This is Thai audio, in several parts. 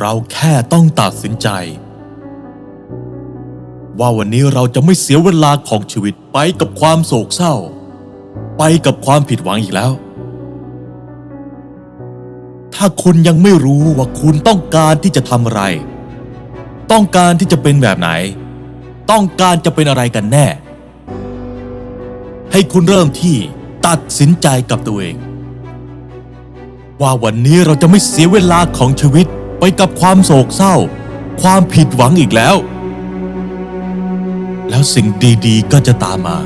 เราแค่ต้องตัดสินใจ ว่าวันนี้เราจะไม่เสียเวลาของชีวิตไปกับความโศกเศร้า ไปกับความผิดหวังอีกแล้ว ถ้าคุณยังไม่รู้ว่าคุณต้องการที่จะทำอะไร ต้องการที่จะเป็นแบบไหน ต้องการจะเป็นอะไรกันแน่ ให้คุณเริ่มที่ตัดสินใจกับตัวเอง ว่าวันนี้เราจะไม่เสียเวลาของชีวิต ไปกับความโศกเศร้า ความผิดหวังอีกแล้ว แล้วสิ่งดีๆก็จะตามมา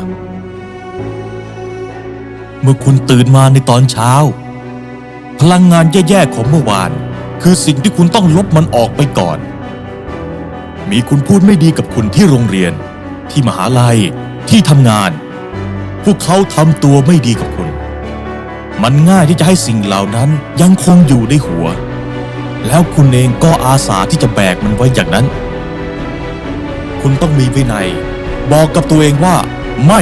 เมื่อคุณตื่นมาในตอนเช้า พลังงานแย่ๆของเมื่อวาน คือสิ่งที่คุณต้องลบมันออกไปก่อน มีคุณพูดไม่ดีกับคุณที่โรงเรียน ที่มหาลัยที่ทำงาน พวกเขาทำตัวไม่ดีกับคุณ มันง่ายที่จะให้สิ่งเหล่านั้นยังคงอยู่ในหัว แล้วคุณเองก็อาสาที่จะแบกมันไว้อย่างนั้น คุณต้องมีวินัย บอกกับตัวเองว่า ไม่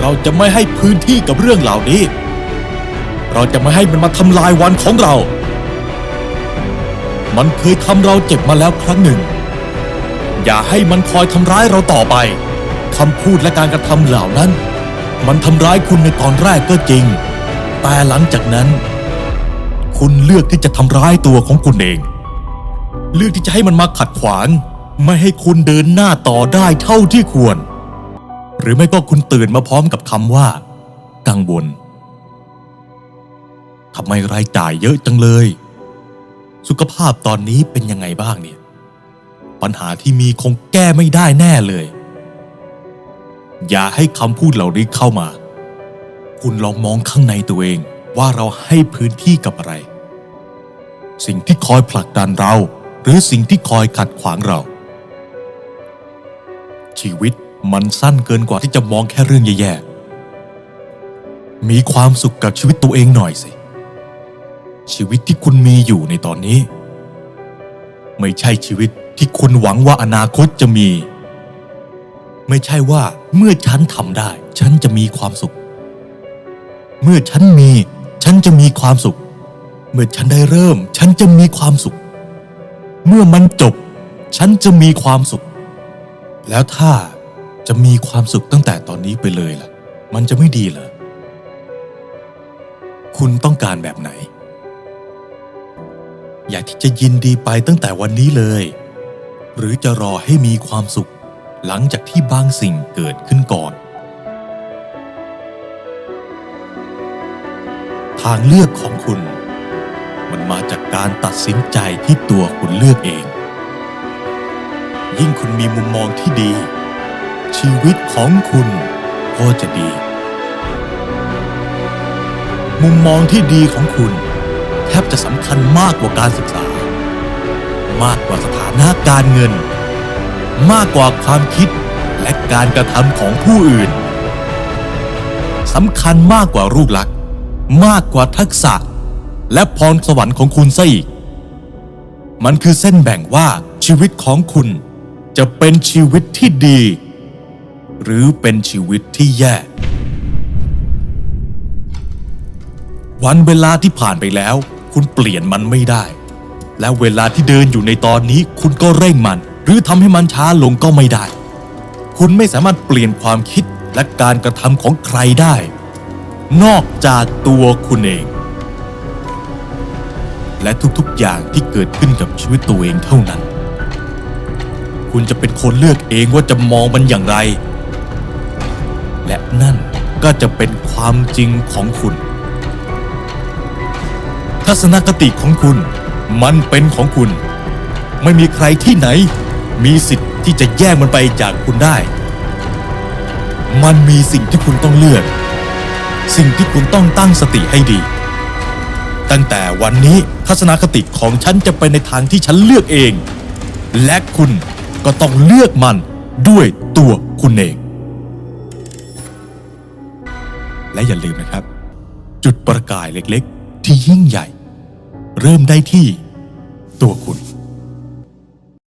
เราจะไม่ให้พื้นที่กับเรื่องเหล่านี้ เราจะไม่ให้มันมาทำลายวันของเรา มันเคยทำเราเจ็บมาแล้วครั้งหนึ่ง อย่าให้มันคอยทำร้ายเราต่อไปคำพูดและการกระทำเหล่านั้น มันทำร้ายคุณในตอนแรกก็จริง แต่หลังจากนั้น คุณเลือกที่จะทำร้ายตัวของคุณเอง เลือกที่จะให้มันมาขัดขวาง ไม่ให้คุณเดินหน้าต่อได้เท่าที่ควร หรือไม่ก็คุณตื่นมาพร้อมกับคำว่า กังวลทำไมรายจ่ายเยอะจังเลย สุขภาพตอนนี้เป็นยังไงบ้างเนี่ย ปัญหาที่มีคงแก้ไม่ได้แน่เลย อย่าให้คำพูดเหล่านี้เข้ามา คุณลองมองข้างในตัวเองว่าเราให้พื้นที่กับอะไร สิ่งที่คอยผลักดันเรา หรือสิ่งที่คอยขัดขวางเรา ชีวิตมันสั้นเกินกว่าที่จะมองแค่เรื่องแย่ๆ มีความสุขกับชีวิตตัวเองหน่อยสิ ชีวิตที่คุณมีอยู่ในตอนนี้ ไม่ใช่ชีวิตที่คุณหวังว่าอนาคตจะมี ไม่ใช่ว่าเมื่อฉันทำได้ ฉันจะมีความสุข เมื่อฉันมี ฉันจะมีความสุข เมื่อฉันได้เริ่ม ฉันจะมีความสุข เมื่อมันจบ ฉันจะมีความสุข แล้วถ้าจะมีความสุขตั้งแต่ตอนนี้ไปเลยล่ะ มันจะไม่ดีเหรอ คุณต้องการแบบไหน อยากที่จะยินดีไปตั้งแต่วันนี้เลย หรือจะรอให้มีความสุข หลังจากที่บางสิ่งเกิดขึ้นก่อน ทางเลือกของคุณ มันมาจากการตัดสินใจที่ตัวคุณเลือกเอง ยิ่งคุณมีมุมมองที่ดี ชีวิตของคุณก็จะดี มุมมองที่ดีของคุณแทบจะสำคัญมากกว่าการศึกษา มากกว่าสถานะการเงิน มากกว่าความคิดและการกระทำของผู้อื่นสำคัญมากกว่ารูปลักษณ์มากกว่าทักษะ และพรสวรรค์ของคุณซะอีก มันคือเส้นแบ่งว่าชีวิตของคุณจะเป็นชีวิตที่ดี หรือเป็นชีวิตที่แย่ วันเวลาที่ผ่านไปแล้ว คุณเปลี่ยนมันไม่ได้ และเวลาที่เดินอยู่ในตอนนี้ คุณก็เร่งมัน หรือทำให้มันช้าลงก็ไม่ได้ คุณไม่สามารถเปลี่ยนความคิดและการกระทำของใครได้ นอกจากตัวคุณเอง และทุกๆอย่างที่เกิดขึ้นกับชีวิตตัวเองเท่านั้น คุณจะเป็นคนเลือกเองว่าจะมองมันอย่างไร และนั่นก็จะเป็นความจริงของคุณ ทัศนคติของคุณ มันเป็นของคุณ ไม่มีใครที่ไหน มีสิทธิ์ที่จะแย่งมันไปจากคุณได้ มันมีสิ่งที่คุณต้องเลือก สิ่งที่คุณต้องตั้งสติให้ดี ตั้งแต่วันนี้ทัศนคติของฉันจะไปในทางที่ฉันเลือกเอง และคุณก็ต้องเลือกมันด้วยตัวคุณเอง และอย่าลืมนะครับ จุดประกายเล็กๆ ที่ยิ่งใหญ่ เริ่มได้ที่ตัวคุณ